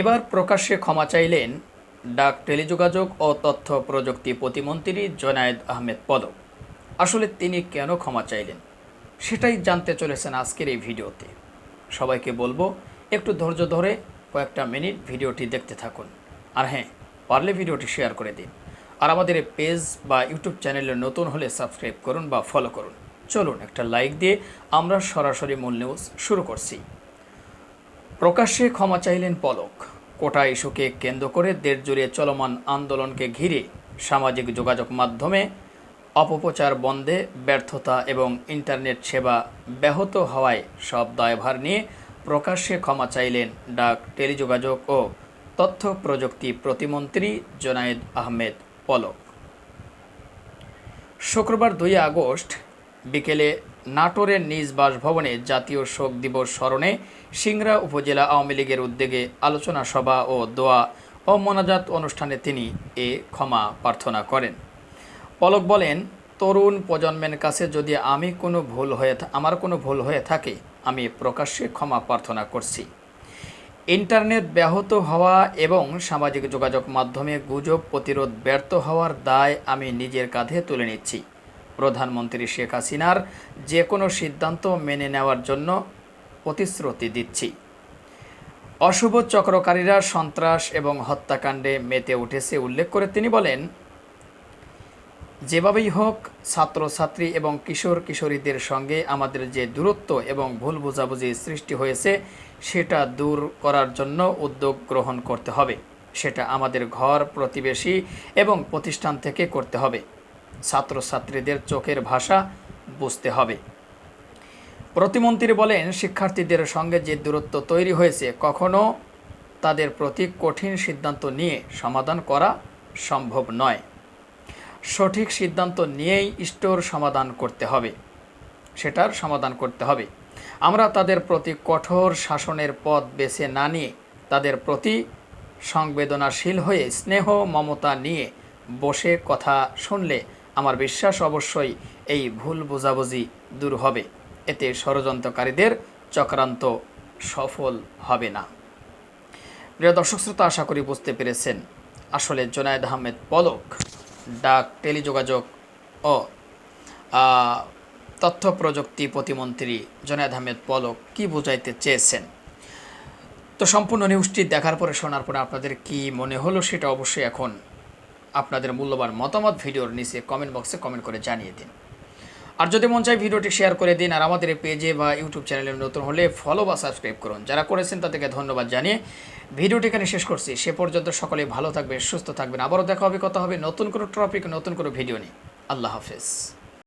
এবার প্রকাশ্যে ক্ষমা চাইলেন ডাক টেলিযোগাযোগ ও তথ্য প্রযুক্তি প্রতিমন্ত্রী জোনায়েদ আহমেদ পদক। আসলে তিনি কেন ক্ষমা চাইলেন, সেটাই জানতে চলেছেন আজকের এই ভিডিওতে। সবাইকে বলব, একটু ধৈর্য ধরে কয়েকটা মিনিট ভিডিওটি দেখতে থাকুন। আর হ্যাঁ পারলে ভিডিওটি শেয়ার করে দিন। আর আমাদের পেজ বা ইউটিউব চ্যানেলে নতুন হলে সাবস্ক্রাইব করুন বা ফলো করুন। চলুন, একটা লাইক দিয়ে আমরা সরাসরি মূল নিউজ শুরু করছি। প্রকাশ্যে ক্ষমা চাইলেন পলক। কোটা ইস্যুকে কেন্দ্র করে দেশ জুড়ে চলমান আন্দোলনকে ঘিরে সামাজিক যোগাযোগ মাধ্যমে অপপ্রচার বন্ধে ব্যর্থতা এবং ইন্টারনেট সেবা ব্যাহত হওয়ায় সব দায়ভার নিয়ে প্রকাশ্যে ক্ষমা চাইলেন ডাক, টেলিযোগাযোগ ও তথ্য প্রযুক্তি প্রতিমন্ত্রী জোনায়েদ আহমেদ পলক। শুক্রবার দুই আগস্ট বিকেলে নাটোরের নিজ বাসভবনে জাতীয় শোক দিবস স্মরণে সিংড়া উপজেলা আওয়ামী লীগের উদ্যোগে আলোচনা সভা ও দোয়া ও মোনাজাত অনুষ্ঠানে তিনি এ ক্ষমা প্রার্থনা করেন। পলক বলেন, তরুণ প্রজন্মের কাছে যদি আমি কোনো ভুল হয়ে আমার কোনো ভুল হয়ে থাকে, আমি প্রকাশ্যে ক্ষমা প্রার্থনা করছি। ইন্টারনেট ব্যাহত হওয়া এবং সামাজিক যোগাযোগ মাধ্যমে গুজব প্রতিরোধ ব্যর্থ হওয়ার দায় আমি নিজের কাঁধে তুলে নিচ্ছি। প্রধানমন্ত্রী শেখ হাসিনার যে কোনো সিদ্ধান্ত মেনে নেওয়ার জন্য প্রতিশ্রুতি দিচ্ছি। অশুভ চক্রকারীরা সন্ত্রাস এবং হত্যাকাণ্ডে মেতে উঠেছে উল্লেখ করে তিনি বলেন, যেভাবেই হোক, ছাত্রছাত্রী এবং কিশোর কিশোরীদের সঙ্গে আমাদের যে দূরত্ব এবং ভুল বোঝাবুঝি সৃষ্টি হয়েছে, সেটা দূর করার জন্য উদ্যোগ গ্রহণ করতে হবে। সেটা আমাদের ঘর, প্রতিবেশী এবং প্রতিষ্ঠান থেকে করতে হবে। ছাত্রছাত্রীদের চোখের ভাষা বুঝতে হবে। প্রতিমন্ত্রী বলেন, শিক্ষার্থীদের সঙ্গে যে দূরত্ব তৈরি হয়েছে, কখনো তাদের প্রতি কঠিন সিদ্ধান্ত নিয়ে সমাধান করা সম্ভব নয়। সঠিক সিদ্ধান্ত নিয়েই স্টোর সমাধান করতে হবে। সেটার সমাধান করতে হবে। আমরা তাদের প্রতি কঠোর শাসনের পথ বেছে না নিয়ে, তাদের প্রতি সংবেদনাশীল হয়ে স্নেহ, মমতা নিয়ে বসে কথা শুনলে আমার বিশ্বাস অবশ্যই এই ভুল বোঝাবুঝি দূর হবে। এতে ষড়যন্ত্রকারীদের চক্রান্ত সফল হবে না। প্রিয় দর্শক শ্রোতা, আশা করি বুঝতে পেরেছেন। আসলে জোনায়েদ আহমেদ পলক, ডাক, টেলিযোগাযোগ ও তথ্য প্রযুক্তি প্রতিমন্ত্রী জোনায়েদ আহমেদ পলক কি বোঝাইতে চেয়েছেন? তো সম্পূর্ণ নিউজটি দেখার পরে শোনার পরে আপনাদের কি মনে হলো সেটা অবশ্যই এখন আপনাদের মূল্যবান মতামত ভিডিওর নিচে কমেন্ট বক্সে কমেন্ট করে জানিয়ে দিন। আর যদি মন চায় ভিডিওটি শেয়ার করে দিন, আর আমাদের পেজে বা ইউটিউব চ্যানেলে নতুন হলে ফলো বা সাবস্ক্রাইব করুন। যারা করেছেন তাদেরকে ধন্যবাদ জানিয়ে ভিডিওটি এখানে শেষ করছি। সে পর্যন্ত সকলে ভালো থাকবে সুস্থ থাকবেন। আবারও দেখা হবে, কথা হবে নতুন কোনো টপিক নতুন কোনো ভিডিও নিয়ে। আল্লাহ হাফেজ।